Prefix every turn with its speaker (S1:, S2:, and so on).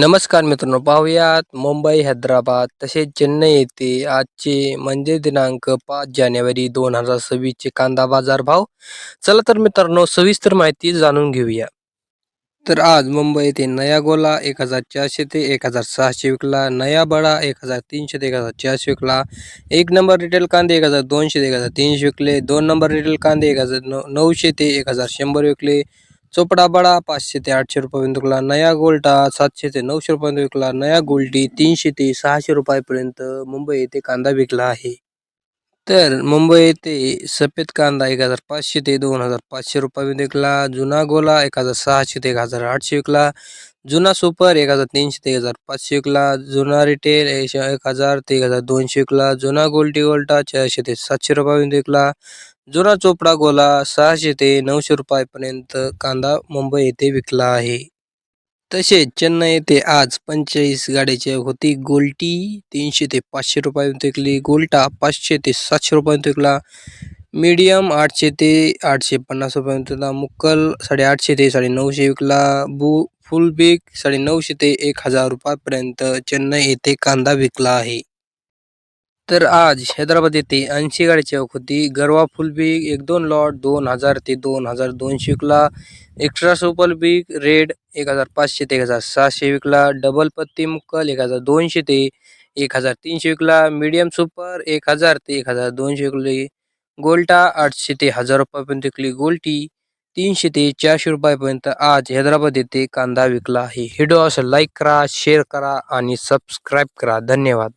S1: नमस्कार मित्रांनो पाहुयात मुंबई हैदराबाद तसेच चेन्नई येथे आजचे म्हणजे दिनांक पाच जानेवारी दोन हजार सव्वीसचे कांदा बाजार भाव. चला तर मित्रांनो सविस्तर माहिती जाणून घेऊया. तर आज मुंबई येथे नया गोला एक हजार चारशे ते एक हजार सहाशे विकला नया बडा एक हजार तीनशे ते एक हजार चारशे विकला. एक नंबर रिटेल कांदे एक हजार दोनशे ते एक हजार तीनशे विकले दोन नंबर रिटेल कांदे एक हजार नऊ नऊशे ते एक हजार शंभर विकले. चोपडा बडा पाचशे ते आठशे रुपयापर्यंत विकला नया गोल्टा सातशे ते नऊशे रुपयापर्यंत विकला नया गोल्टी तीनशे ते सहाशे रुपयापर्यंत मुंबई येथे कांदा विकला आहे. तर मुंबई येथे सफेद कांदा एक हजार पाचशे ते दोन हजार पाचशे रुपयापर्यंत विकला जुना गोला एक हजार सहाशे ते एक हजार आठशे विकला जुना सुपर एक हजार तीनशे ते एक हजार पाचशे विकला जुना रिटेल एक हजार ते एक हजार दोनशे विकला जुना गोल्टी गोल्टा चारशे ते सातशे रुपयापर्यंत विकला जुना चोपडा गोला सहाशे ते नऊशे रुपयापर्यंत कांदा मुंबई येथे विकला आहे. तसेच चेन्नई येथे आज पंचेचाळीस गाड्याची होती गोल्टी तीनशे ते पाचशे रुपयापर्यंत विकली गोल्टा पाचशे ते सातशे रुपयापर्यंत विकला मीडियम आठशे ते आठशे पन्नास रुपयापर्यंत मुक्कल मुक्कल साडेआठशे ते साडे नऊशे विकला बू फुल बिग साडेनऊशे ते एक हजार रुपयापर्यंत चेन्नई येथे कांदा विकला आहे. तर आज हैदराबाद येथे ऐंशी गाडी चौक होती. गरवा फुल बिग एक दोन लॉट दोन हजार ते दोन हजार दोनशे विकला. एक्स्ट्रा सुपर बिग रेड एक हजार पाचशे ते एक हजार सहाशे विकला. डबल पत्ती मुक्कल एक हजार दोनशे ते एक हजार तीनशे विकला. मीडियम सुपर एक हजार ते एक हजार दोनशे विकली. गोल्टा आठशे ते हजार रुपयापर्यंत विकली. गोल्टी तीनशे ते चारशे रुपयापर्यंत आज हैदराबाद येथे कांदा विकला आहे. व्हिडिओ असं लाईक करा शेअर करा आणि सबस्क्राईब करा. धन्यवाद.